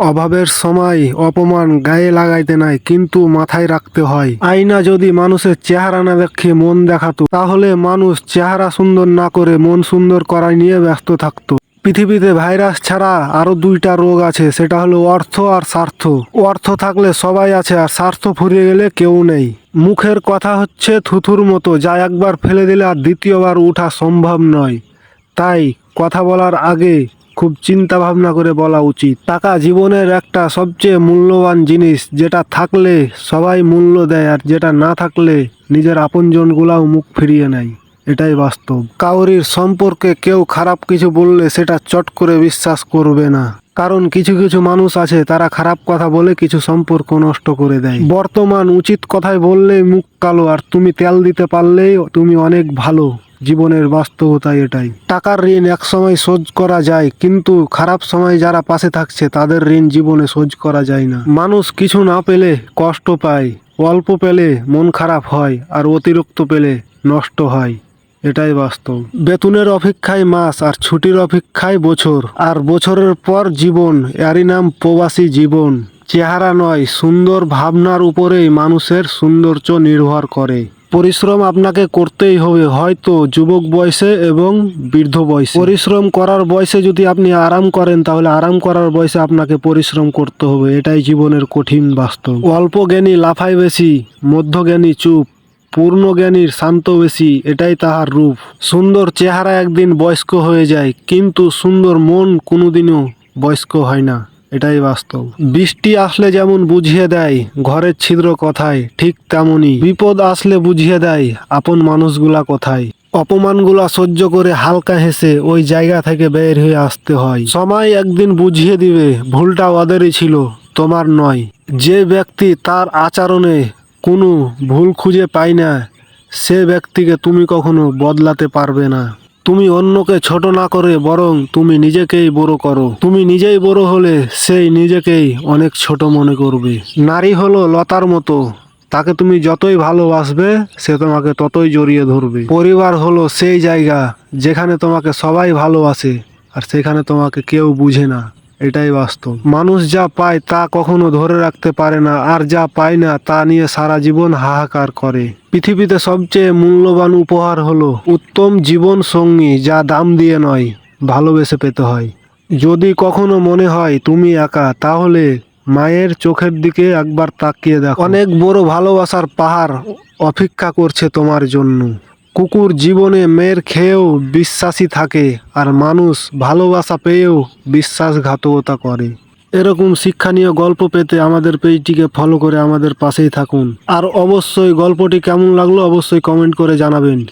অভাবের সময় অপমান গায়ে লাগাইতে নাই, কিন্তু মাথায় রাখতে হয়। আয়না যদি মানুষের চেহারা না দেখে মন দেখাতো, তাহলে মানুষ চেহারা সুন্দর না করে মন সুন্দর করায় নিয়ে ব্যস্ত থাকতো। পৃথিবীতে ভাইরাস ছাড়া আরও দুইটা রোগ আছে, সেটা হলো অর্থ আর স্বার্থ। অর্থ থাকলে সবাই আছে আর স্বার্থ ফুরিয়ে গেলে কেউ নেই। মুখের কথা হচ্ছে থুথুর মতো, যা একবার ফেলে দিলে আর দ্বিতীয়বার উঠা সম্ভব নয়। তাই কথা বলার আগে খুব চিন্তা ভাবনা করে বলা উচিত। টাকা জীবনের একটা সবচেয়ে মূল্যবান জিনিস, যেটা থাকলে সবাই মূল্য দেয় আর যেটা না থাকলে নিজের আপনজনগুলাও মুখ ফিরিয়ে নেয়। এটাই বাস্তব। কাউরির সম্পর্কে কেউ খারাপ কিছু বললে সেটা চট করে বিশ্বাস করবে না। কারণ কিছু কিছু মানুষ আছে, তারা খারাপ কথা বলে কিছু সম্পর্ক নষ্ট করে দেয়। বর্তমান উচিত কথায় বললেই মুখ কালো, আর তুমি তেল দিতে পারলেই তুমি অনেক ভালো। জীবনের বাস্তবতা এটাই। টাকার ঋণ এক সময় শোধ করা যায়, কিন্তু খারাপ সময় যারা পাশে থাকছে, তাদের ঋণ জীবনে শোধ করা যায় না। মানুষ কিছু না পেলে কষ্ট পায়, অল্প পেলে মন খারাপ হয়, আর অতিরিক্ত পেলে নষ্ট হয়। এটাই বাস্তব। বেতনের অপেক্ষায় মাস, আর ছুটির অপেক্ষায় বছর, আর বছরের পর জীবন, এরই নাম প্রবাসী জীবন। চেহারা নয়, সুন্দর ভাবনার উপরেই মানুষের সৌন্দর্য নির্ভর করে। পরিশ্রম আপনাকে করতেই হবে। হয়তো যুবক বয়সে এবং বৃদ্ধ বয়সে। পরিশ্রম করার বয়সে যদি আপনি আরাম করেন, তাহলে আরাম করার বয়সে আপনাকে পরিশ্রম করতে হবে। এটাই জীবনের কঠিন বাস্তব। অল্প জ্ঞানী লাফায় বেশি মধ্যজ্ঞানী চুপ, পূর্ণ জ্ঞানীর শান্ত বেশি, এটাই তাহার রূপ। সুন্দর চেহারা একদিন বয়স্ক হয়ে যায়, কিন্তু সুন্দর মন কোনোদিনও বয়স্ক হয় না। এটাই বাস্তব। বৃষ্টি আসলে যেমন বুঝিয়ে দেয়, ঘরের ছিদ্র কথায়, ঠিক তেমনই। বিপদ আসলে বুঝিয়ে দেয়, আপন মানুষগুলা কোথায়। অপমানগুলা সহ্য করে হালকা হেসে ওই জায়গা থেকে বের হয়ে আসতে হয়। সময় একদিন বুঝিয়ে দিবে, ভুলটা ওদেরই ছিল, তোমার নয়। যে ব্যক্তি তার আচরণে কোনো ভুল খুঁজে পায় না, সে ব্যক্তিকে তুমি কখনো বদলাতে পারবে না। তুমি অন্যকে ছোট না করে বরং তুমি নিজেকেই বড় করো। তুমি নিজেই বড় হলে সেই নিজেকেই অনেক ছোট মনে করবে। নারী হলো লতার মতো। তাকে তুমি যতই ভালোবাসবে, সে তোমাকে ততই জড়িয়ে ধরবে। পরিবার হলো সেই জায়গা যেখানে তোমাকে সবাই ভালোবাসে আর সেখানে তোমাকে কেউ বুঝে না। এটাই বাস্তব। মানুষ যা পায় তা কখনো ধরে রাখতে পারে না আর যা পায় না তা নিয়ে সারা জীবন হাহাকার করে। পৃথিবীতে সবচেয়ে মূল্যবান উপহার হলো উত্তম জীবন সঙ্গী যা দাম দিয়ে নয় ভালোবেসে পেতে হয়। যদি কখনো মনে হয় তুমি একা তাহলে মায়ের চোখের দিকে একবার তাকিয়ে দেখো। অনেক বড় ভালোবাসার পাহাড় অপেক্ষা করছে তোমার জন্য। কুকুর জীবনে মেয়ের খেয়েও বিশ্বাসী থাকে আর মানুষ ভালোবাসা পেয়েও বিশ্বাসঘাতকতা করে। এরকম শিক্ষণীয় গল্প পেতে আমাদের পেজটিকে ফলো করে আমাদের পাশেই থাকুন। আর অবশ্যই গল্পটি কেমন লাগল অবশ্যই কমেন্ট করে জানাবেন।